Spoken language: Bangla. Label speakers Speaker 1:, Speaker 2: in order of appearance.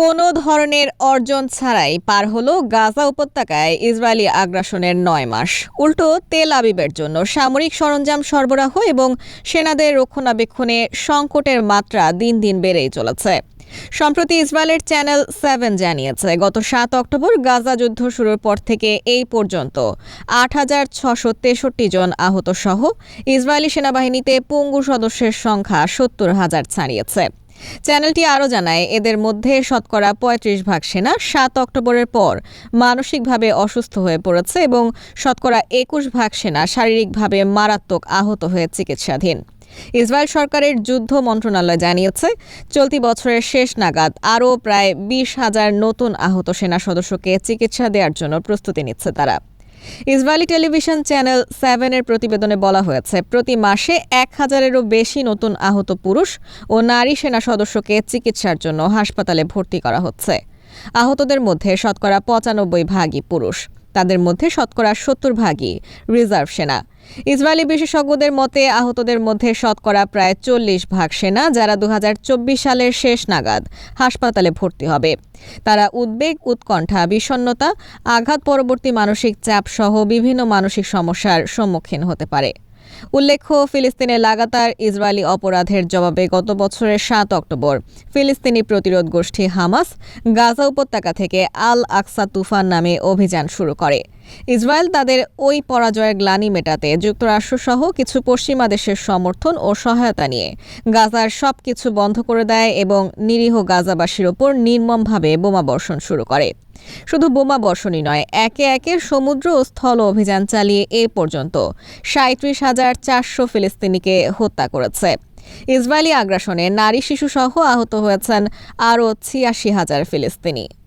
Speaker 1: কোনো ধরনের অর্জন ছাড়াই পার হলো গাজা উপত্যকায় ইসরায়েলি আগ্রাসনের নয় মাস। উল্টো তেল আবিবের জন্য সামরিক সরঞ্জাম সরবরাহ এবং সেনাদের রক্ষণাবেক্ষণে সংকটের মাত্রা দিন দিন বেড়েই চলেছে। সম্প্রতি ইসরায়েলের চ্যানেল সেভেন জানিয়েছে, গত সাত অক্টোবর গাজা যুদ্ধ শুরুর পর থেকে এই পর্যন্ত আট হাজার ছশো তেষট্টি জন আহত সহ ইসরায়েলি সেনাবাহিনীতে পঙ্গু সদস্যের সংখ্যা সত্তর হাজার ছাড়িয়েছে। চ্যানেলটি আরও জানায়, এদের মধ্যে শতকরা পঁয়ত্রিশ ভাগ সেনা সাত অক্টোবরের পর মানসিকভাবে অসুস্থ হয়ে পড়েছে এবং শতকরা একুশ ভাগ সেনা শারীরিকভাবে মারাত্মক আহত হয়ে চিকিৎসাধীন। ইসরায়েল সরকারের যুদ্ধ মন্ত্রণালয় জানিয়েছে, চলতি বছরের শেষ নাগাদ আরও প্রায় বিশ হাজার নতুন আহত সেনা সদস্যকে চিকিৎসা দেওয়ার জন্য প্রস্তুতি নিচ্ছে তারা। ইসরায়েলি টেলিভিশন চ্যানেল সেভেনের প্রতিবেদনে বলা হয়েছে, প্রতি মাসে এক হাজারেরও বেশি নতুন আহত পুরুষ ও নারী সেনা সদস্যকে চিকিৎসার জন্য হাসপাতালে ভর্তি করা হচ্ছে। আহতদের মধ্যে শতকরা পঁচানব্বই ভাগই পুরুষ। তাদের মধ্যে শতকরা সত্তর ভাগই রিজার্ভ সেনা। ইসরায়েলি বিশেষজ্ঞদের মতে আহতদের মধ্যে শতকরা প্রায় চল্লিশ ভাগ সেনা, যারা দু হাজার চব্বিশ সালের শেষ নাগাদ হাসপাতালে ভর্তি হবে। তারা উদ্বেগ, উৎকণ্ঠা বিষণ্নতা আঘাত, পরবর্তী মানসিক চাপ সহ বিভিন্ন মানসিক সমস্যার সম্মুখীন হতে পারে। উল্লেখ্য, ফিলিস্তিনে লাগাতার ইসরায়েলি অপরাধের জবাবে গত বছরের সাত অক্টোবর ফিলিস্তিনি প্রতিরোধ গোষ্ঠী হামাস গাজা উপত্যকা থেকে আল আকসা তুফান নামে অভিযান শুরু করে। ইসরায়েল তাদের ওই পরাজয়ের গ্লানি মেটাতে যুক্তরাষ্ট্রসহ কিছু পশ্চিমা দেশের সমর্থন ও সহায়তা নিয়ে। গাজার সব কিছু বন্ধ করে দেয় এবং নিরীহ গাজাবাসীর ওপর নির্মমভাবে বোমাবর্ষণ শুরু করে। শুধু বোমা বর্ষণই নয়, একে একে সমুদ্র ও স্থল অভিযান চালিয়ে এ পর্যন্ত সাঁত্রিশ হাজার চারশো ফিলিস্তিনিকে হত্যা করেছে। ইসরায়েলি আগ্রাসনে নারী শিশুসহ আহত হয়েছেন আরও ছিয়াশি হাজার ফিলিস্তিনি।